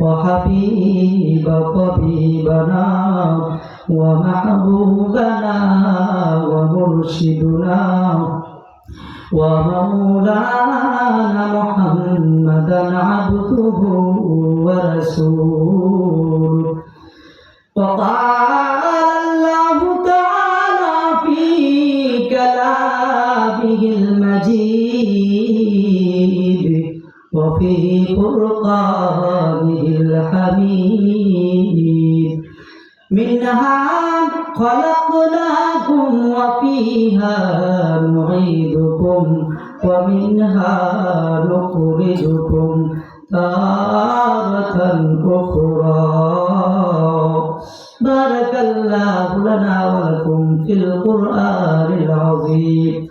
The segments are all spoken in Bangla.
وحبيب طبيبنا ومحبوبنا ومرشدنا ومولانا محمدا عبده ورسوله وقال وفي فرقانه الحميد منها خلقناكم وفيها نعيدكم ومنها نخرجكم تارة أخرى بارك الله لنا ولكم في القرآن العظيم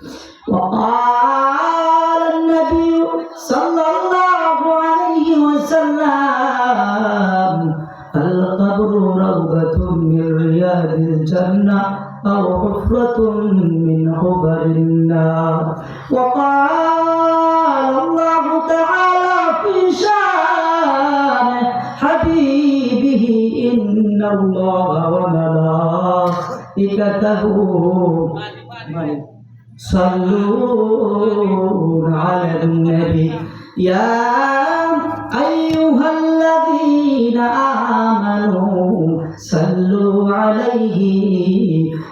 وملائكته صلون على النبي يا أيها الذين آمنوا صلوا عليه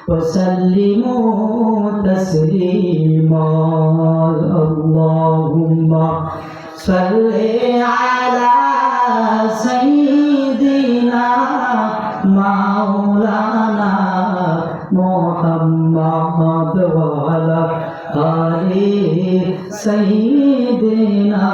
وسلموا تسليما. اللهم صل على वाला आए सही देना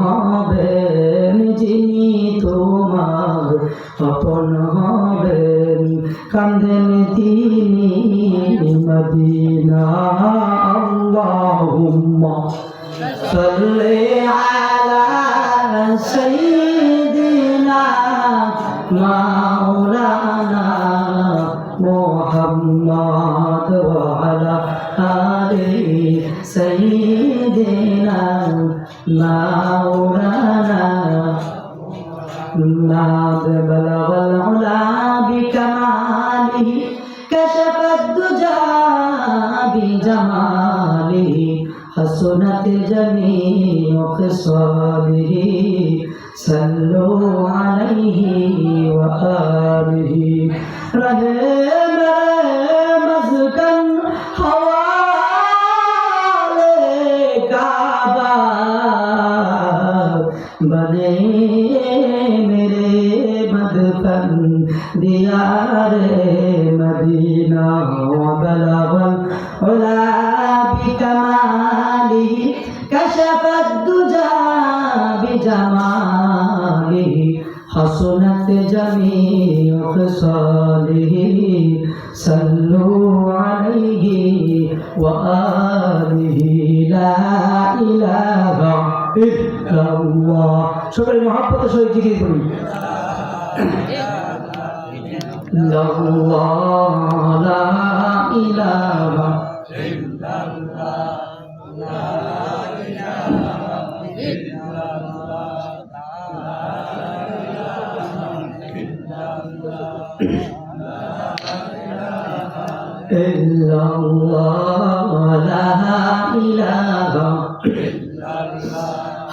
হবেন যিনি তোমার, আপন হবেন কান্দেন তিনি মদিনা আল্লাহুম্মা সাল্লি আলা সাইয়্যিদিনা মাওলানা মুহাম্মদ ওয়া আলা আলি সাইয়্যিদিনা। مولانا ما بلغ العلا بكماله كشف الدجى بجماله حسنت جميع خصاله صلوا عليه وآله رهب حسنت جميع خصاله صلوا عليه وآله لا إله إلا الله شكرا محبة شوية جديد الله لا إله إلا الله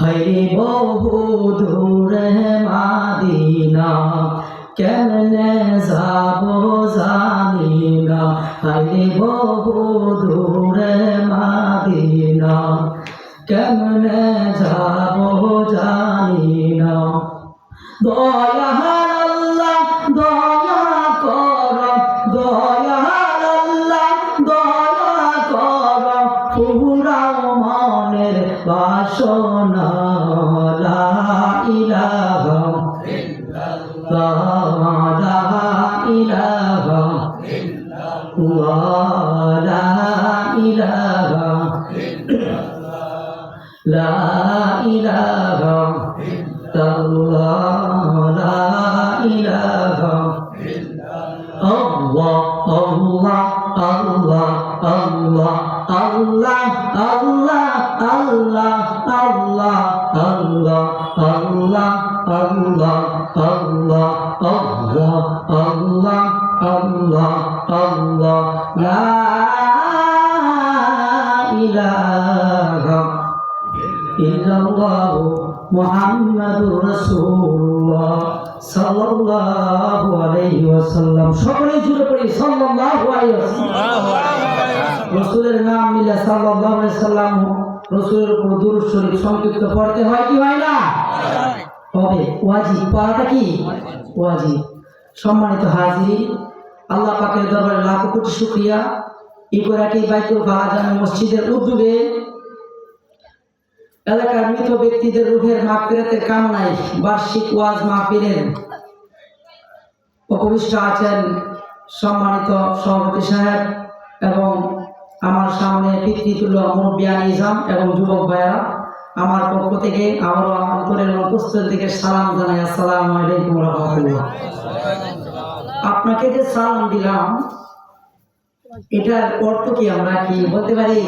হরি বহু দূরে মাদিনা কেমনে যাব জানি না। হরি বহু দূরে মাদিনা কেমনে জানি না দয়াহার পুরাও মনের বাসনা ইলাহা Allah Allah Allah Allah Allah Allah La ilaha illallah Muhammadur সাল্লাল্লাহু আলাইহি ওয়াসাল্লাম সকলেই জুড়ে পড়ি সাল্লাল্লাহু আলাইহি ওয়াসাল্লাম রাসূলের নাম নিলে সাল্লাল্লাহু আলাইহি ওয়াসাল্লাম রাসূলের উপর দুরূদ শরীফ সংক্ষিপ্ত পড়তে হয় কি হয় না হবে। ওয়াজিব পড়াটা কি? ওয়াজিব সম্মানিত হাজির, আল্লাহ পাকের দরবারে লাখ কোটি শুকরিয়া। ইকরাটি বাইতুল বাজার মসজিদের উদ্যোগে এলাকার মৃত ব্যক্তিদের রুহের মাগফিরাতের কামনায় বার্ষিক ওয়াজ মাহফিলের উপবিষ্ট আছেন সম্মানিত সভাপতি সাহেব এবং আমার সামনে পিতৃতুল্য মুরব্বিয়ান ইজাম এবং যুবক ভাইয়া আমার পক্ষ থেকে আবারও অন্তরের উপস্থিত থেকে সালাম জানাই, আসসালামু আলাইকুম রহমতুল্লাহ। আপনাকে যে সালাম দিলাম, এটার অর্থ কি আমরা কি বলতে পারি?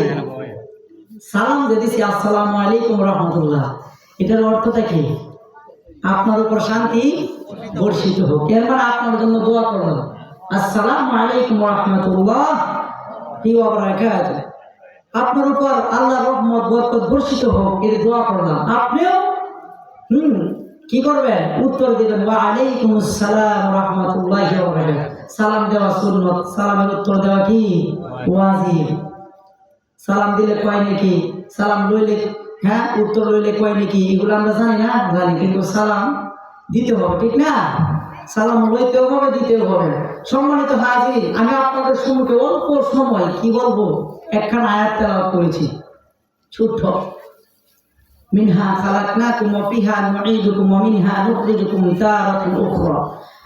সালাম যে দিছি, আসসালামু আলাইকুম রহমতুল্লাহ। এটার অর্থটা কি? আপনার উপর শান্তি বর্ষিত হোক। এরপর আপনার জন্য দোয়া করলাম। আসসালাম আলাইকুম রহমতুল্লাহ। কি বাবরাকাত আপনার উপর আল্লাহ রহমত, বরকত বর্ষিত হোক, এর দোয়া করলাম। আপনিও? হুম, কি করবেন? উত্তর দিবেন ওয়া আলাইকুম আসসালাম রহমতুল্লাহি ওয়া বারাকাতুহু। সালাম দেওয়া সুন্নত, সালামের উত্তর দেওয়া কি? ওয়াজিব। সালাম দিলে কয় নাকি? সালাম লইলে হ্যাঁ উত্তর লইলে কয় নাকি? এগুলো আমরা জানি না, জানি, কিন্তু সালাম দিতে হবে, ঠিক না? সালাম লইতেও হবে দিতেও হবে। সম্মানিত হাজির আমি আপনাদের সম্মুখে অল্প সময় কি বলব একখানা আয়াত তেলাওয়াত করেছি। ছোট্ট। মিনহা খালাকনাকুম ওয়া ফিহা নুঈদুকুম ওয়া মিনহা নুখরিজুকুম তারাতান উখরা।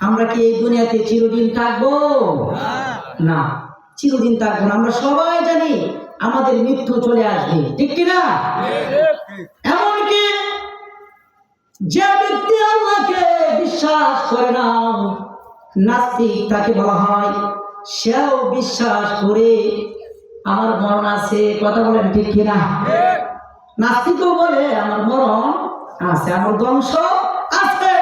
আমরা কি এই দুনিয়াতে চিরদিন থাকব? না চিরদিন থাকব না। আমরা সবাই জানি আমাদের মৃত্যু চলে আসবে। ঠিক কি না এমনকি যে ব্যক্তি আল্লাহকে বিশ্বাস করে না, নাস্তিক তাকে বলা হয়, সেও বিশ্বাস করে। আমার মরণ আছে, কথা বলেন ঠিক কিনা? নাস্তিকও বলে, আমার মরণ আছে, আমার ধ্বংস আছে।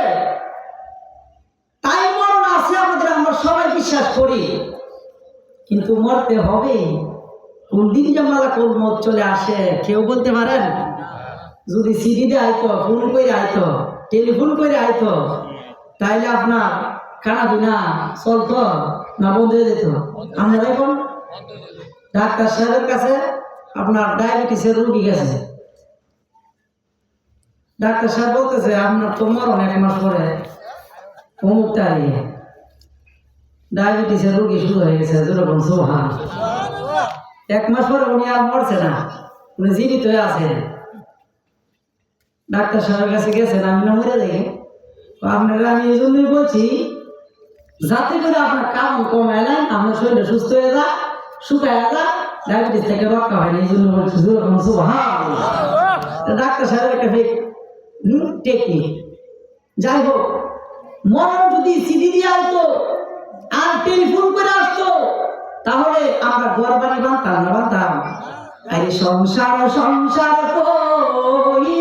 তাই মরণ আছে আমাদের, আমরা সবাই বিশ্বাস করি। কিন্তু মরতে হবে। কোন দিন যে মালা কোন মত চলে আসে, কেউ বলতে পারেন? যদি সিডি দিয়ে আইতো ফোন করে আইতো টেলিফোন করে আইতো, তাইলে আপনার খানা পিনা চলতো না বন্ধ হয়ে যেত? আমরা এখন ডাক্তার সাহেবের কাছে আপনার ডায়াবেটিসের রুগী গেছে। ডাক্তার সাহেব বলতেছে, আপনার তো মরণ এক মাস পরে, অমুক তারিখে ডায়াবেটিসের রুগী শুরু হয়ে গেছে যেরকম সোহান এক মাস পরে উনি আর মরছে না, উনি জীবিত আছেন ডাক্তার সাহেবের কাছে গেছেন, আমি না মরে দেখে আপনারা আমি এই জন্যই বলছি, যাতে করে আপনার কাম কমায় কমাইলেন আপনার শরীরটা সুস্থ হয়ে যা শুকায় যা ডায়াবেটিস থেকে রক্ষা হয় এই জন্য বলছি যেরকম ডাক্তার সাহেবের একটা ফেক টেকনিক যাই হোক, মরণ যদি সিডি দিয়ে আসতো আর টেলিফোন করে আসতো, তাহলে আমরা ঘর বাড়ি বানতাম না, বানতাম। আরে সংসার সংসার কইরা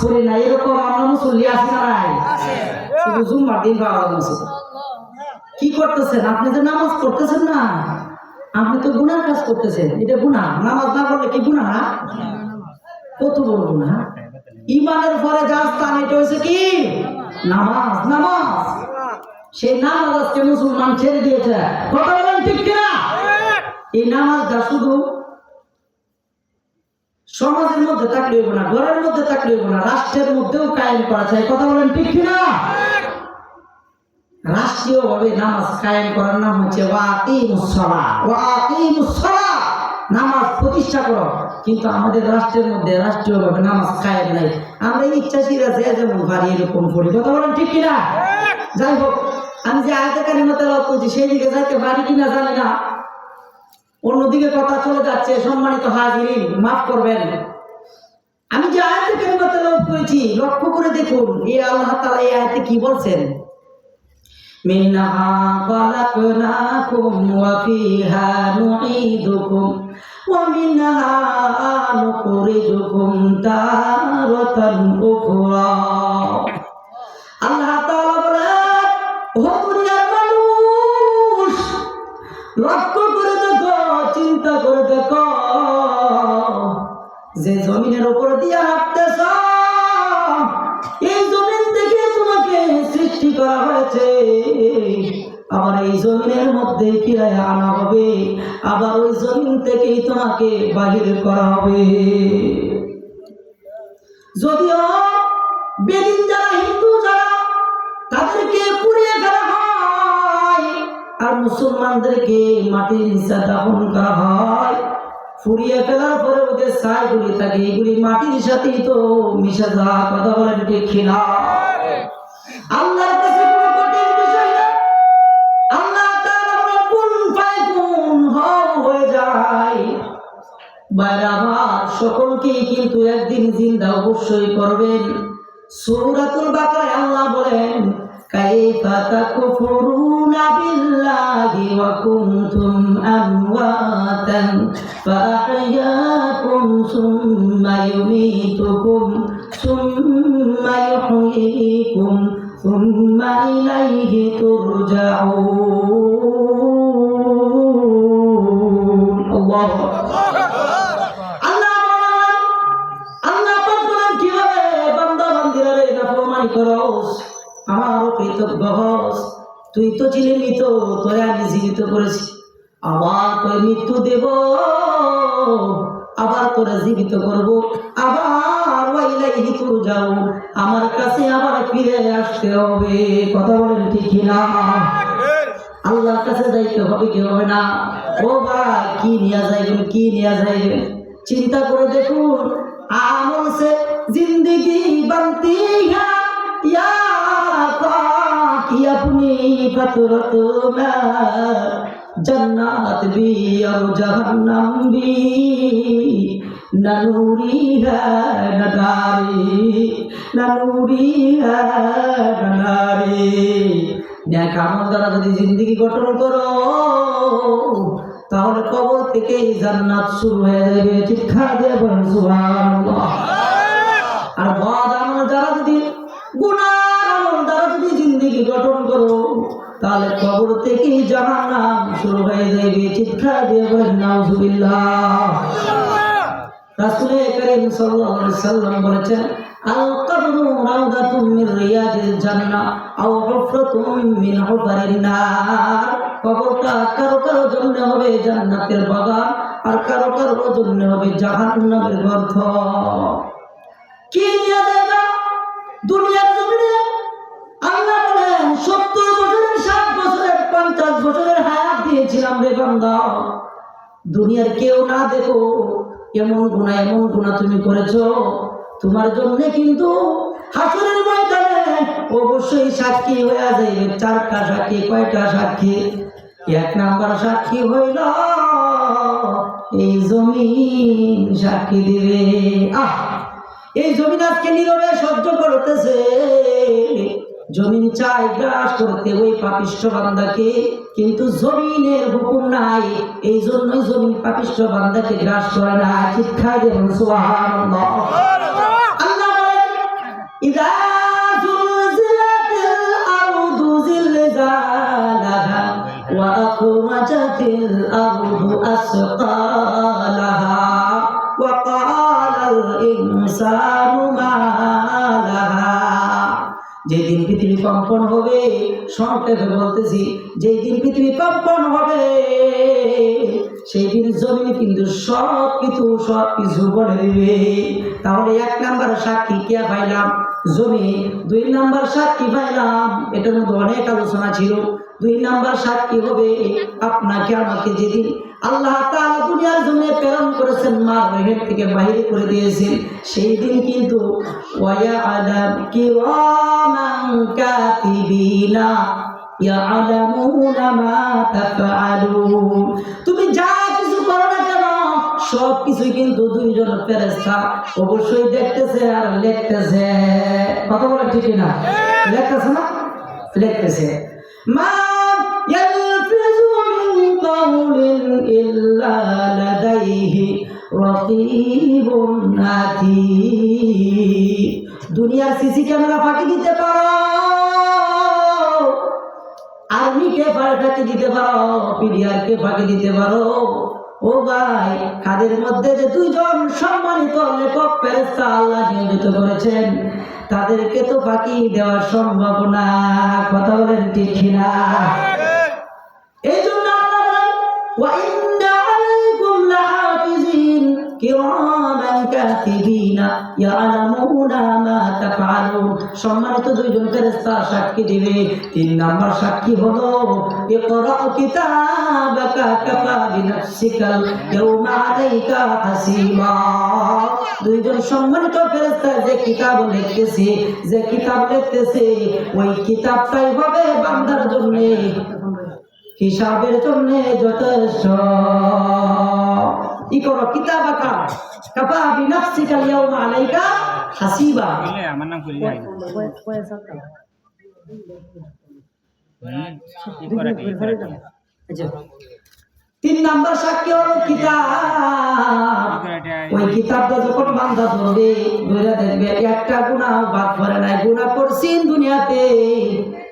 পড়ে না এরকম আমরা মুসল্লি আছি না নাই শুধু জুম্মার দিন পাওয়া যাচ্ছে কি করতেছেন? আপনি যে নামাজ পড়তেছেন না আপনি তো গুনার কাজ করতেছেন। এটা গুনাহ। নামাজ না পড়লে কি গুনাহ? না কত বড় গুনাহ? ইমানের পরে যা স্থান এটা হয়েছে কি? নামাজ নামাজ। সেই নামাজ আজকে মুসলমান ছেড়ে দিয়েছে। কথা বলেন ঠিক কিনা? এই নামাজটা শুধু সমাজের মধ্যে থাকলে হইব না, ঘরের মধ্যে থাকলে হইব না, রাষ্ট্রের মধ্যেও কায়েম করা চাই কথা বলেন ঠিক কিনা? রাষ্ট্রীয় ভাবে নামাজ কায়েম করার নাম হচ্ছে নামাজ প্রতিষ্ঠা করো। কিন্তু আমাদের রাষ্ট্রের মধ্যে রাষ্ট্রীয় ভাবে নামাজ কায়েম নাই। আমরা ইচ্ছা ইচ্ছাশীরা যে যেমন পারি এরকম করি কথা বলেন ঠিক কিনা? যাই হোক, আমি যে আয়তে কারিমা তেলাওয়াত সেই দিকে যাইতে পারি কিনা জানি না। অন্যদিকে কথা চলে যাচ্ছে, সম্মানিত হাজিরিন, মাফ করবেন। আমি যে আয়াতে কেন করেছি, লক্ষ্য করে দেখুন, এ আল্লাহ তালা এই আয়াতে কি বলছেন? মিনহা খলাকনাকুম ওয়া ফিহা নুঈদুকুম, ওয়া মিনহা নুখরিজুকুম তারাতান উখরা। আল্লাহ তাআলা বলেন, ও দুনিয়ার মানুষ, লক্ষ্য জমিনের উপর দিয়ে হাঁটতেছ এই জমিন থেকে তোমাকে সৃষ্টি করা হয়েছে। আবার এই জমিনের মধ্যে ফিরায় আনা হবে। আবার ওই জমিন থেকেই তোমাকে বাহির করা হবে। যদিও বেদিন যারা হিন্দু যারা তাদেরকে পুড়িয়ে ফেলা হয়, আর মুসলমানদেরকে মাটির নিচে দাফন করা হয়। ফুরিয়ে ফেলার পরে ওদের থাকে মাটির তো মিশে যা কথা আল্লাহ সকলকেই কিন্তু একদিন জিন্দা অবশ্যই করবেন। বাকারায় আল্লাহ বলেন, কাইফা তাকফুরুনা আকবার আল্লাহ বলেন, আল্লাহ পাক বলেন কীভাবে বান্দা বান্দিরা রে নাফরমানি করস আমার কৃতজ্ঞ হস। তুই তো ছিলি মৃত তোরে আমি জীবিত করেছি। আবার তোর মৃত্যু দেব, আবার তোরা জীবিত করব, আবার ওয়াইলাইহি যাও আমার কাছে আবার ফিরে আসতে হবে, কথা বলেন ঠিক না আল্লাহর কাছে যাইতে হবে কি হবে না? ও বা কি নিয়ে যাইবে কি নিয়ে যাইবে চিন্তা করে দেখুন, আমল সে জিন্দগি বানতি হ্যাঁ ইয়া কি আপনি কত জন্নাত বি আর জাহান্নাম বি আমল দ্বারা যদি জিন্দগি গঠন করো, তাহলে কবর থেকে জান্নাত শুরু হয়ে যাবে। শিক্ষা দেবেন সুবহানাল্লাহ। আর বাদ আমল মানে দ্বারা যদি গুনাহ গঠন করো, তাহলে কবর থেকেই জাহান্নাম শুরু হয়ে যাবে চিৎকার দিয়ে নাউজুবিল্লাহ। রাসূল করিম সাল্লাল্লাহু আলাইহি সাল্লাম বলেছেন, আল কবরু মিন রিয়াদিল জান্নাহ আও মিন নার। কবরটা কারও কারও জন্য হবে জান্নাতের বাগান, আর কারও কারও জন্য হবে জাহান্নামের গর্ত। কি নিয়ে যাবে? জমিনে সত্তর বছরের, ষাট বছরের, পঞ্চাশ বছরের হায়াত দিয়েছিলাম রে বান্দা। দুনিয়ার কেউ না দেখো, এমন গুণা এমন গুণা তুমি করেছ। তোমার জন্য কিন্তু হাসরের ময়দানে অবশ্যই সাক্ষী হয়ে যাবে চারটা সাক্ষী, কয়টা সাক্ষী? এক নাম্বার সাক্ষী হইল, এই জমিন সাক্ষী দিবে। আহ, এই জমিন আজকে নীরবে সহ্য করতেছে। জমিন চাই গ্রাস করতে ওই পাপিষ্ঠ বান্দাকে কিন্তু জমিনের হুকুম নাই এই জন্যই জমিন পাপিষ্ঠ বান্দাকে গ্রাস করে না শিক্ষায় দেবেন সুবহানাল্লাহ আল্লাহ বলেন ইদা জুলজিলাতিল আরদু জিলজালাহা وأخرجت الأرض أثقالها وقال الإنسان ما لها যেদিন পৃথিবী কম্পন হবে। সংক্ষেপে বলতেছি যেদিন পৃথিবী কম্পন হবে, সেই দিন জমি কিন্তু সব কিছু সব কিছু বলে দিবে। তাহলে এক নাম্বার সাক্ষী কে পাইলাম? জমি দুই নাম্বার সাক্ষী পাইলাম। এটার মধ্যে অনেক আলোচনা ছিল। দুই নাম্বার সাত কি হবে আপনাকে, আমাকে যেদিন আল্লাহ দুনিয়ার জমিনে প্রেরণ করেছেন, মা রেহের থেকে বাহির করে দিয়েছেন, সেই দিন কিন্তু তুমি যা কিছু করো না কেন, সব কিছু কিন্তু দুইজন ফেরেশতা অবশ্যই দেখতেছে আর লেখতেছে। কথা বলে ঠিক না লেখতেছে না? লেখতেছে। মা إلا لديه رقيب عتيد দুনিয়ার সিসি ক্যামেরা ফাঁকি দিতে পারো আর্মিকে ফাঁকি দিতে পারো পিডিআরকে ফাঁকি দিতে পারো ও ভাই কাদের মধ্যে যে দুইজন সম্মানিত লেখক ফেরেস্তা আল্লাহ নিয়োজিত করেছেন তাদেরকে তো ফাঁকি দেওয়া সম্ভব না কথা বলেন ঠিক না এই জন্য সম্মানিত দুইজন ফেরেশতা সাক্ষী দিবে। তিন নাম্বার সাক্ষী হলো দুইজন সম্মানিত ফেরেশতা যে কিতাব লিখতেছে, যে কিতাব লিখতেছে, ওই কিতাবটাই হবে বান্দার জন্য। হিসাবের জন্য যথেষ্ট। কি করো? কিতাব আঁকা কাপা ইয়াউমা আলাইকা হাসিবা। আমার নাম। তিন নাম্বার সাক্ষী হলো কিতাব। ওই কিতাবটা যখন বান্ধা ধরবে ধরে দেখবে একটা গুণা বাদ করে নাই। গুণা করছেন দুনিয়াতে।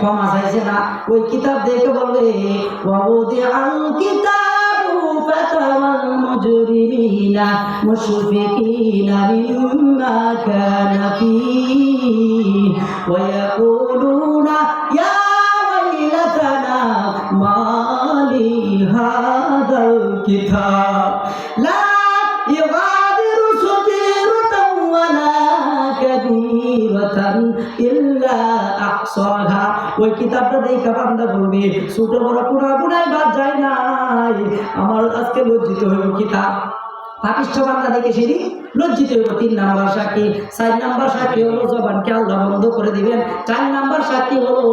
ক্ষমা চাইছে না। ওই কিতাব দেখে বলবে ওয়াবুদি আল কিতাবু ফাতাওয়াল মুজরিমিনা মুশফিকিনা মিম্মা কানা ফি ওয়া ইয়াকুলুনা ইয়া ওয়াইলাতানা, মালি হাদাল কিতাব, লা ইগাদিরু সগীরাতাও ওই কিতাবটা দেখা বান্দা বলবে, ছোট বড় পুরা কোনায় বাদ যায় নাই। আমার আজকে লজ্জিত হইব কিতাব। বান্দা দেখে সেটি লজ্জিত হইব। তিন নাম্বার সাক্ষী, চার নাম্বার সাক্ষী হলো জবানকে আল্লাহ বন্ধ করে দিবেন। চার নাম্বার সাক্ষী হলো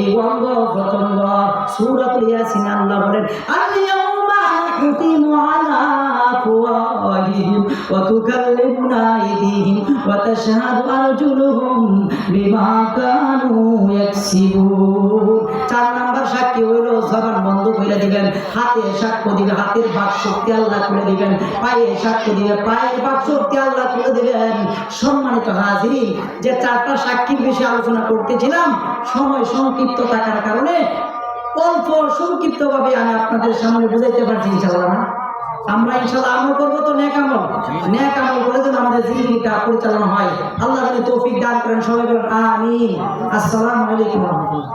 এই অঙ্গ প্রত্যঙ্গ সুরাতুল ইয়াসিন আল্লাহ বলেন আলিয়াউমা আফওয়াহিহিম ওয়া তুকাল্লিমুনা আইদিহিম ওয়া তাশহাদু আরজুলুহুম বিমা কানু ইয়াকসিবুন চার নাম্বার সাক্ষী হইল, জবান বন্ধ করে দিবেন, হাতে সাক্ষ্য দিবে, হাতের বাক শক্তি আল্লাহ করে দিবেন, পায়ে সাক্ষ্য দিবে, পায়ের বাক শক্তি আল্লাহ করে দিবেন। সম্মানিত হাজির যে চারটা সাক্ষীর বিষয়ে আলোচনা করতেছিলাম, সময় সংক্ষিপ্ত থাকার কারণে অল্প সংক্ষিপ্ত ভাবে আমি আপনাদের সামনে বুঝাইতে পারছি ইনশাল্লাহ না আমরা ইনশাল্লাহ আমল করব তো ন্যাক আমল। ন্যাক আমল করে যেন আমাদের জিন্দগিটা পরিচালনা হয়। আল্লাহ তৌফিক দান করেন, সবাই বলেন, আমিন। আসসালামু আলাইকুম। রাহমাতুল্লাহ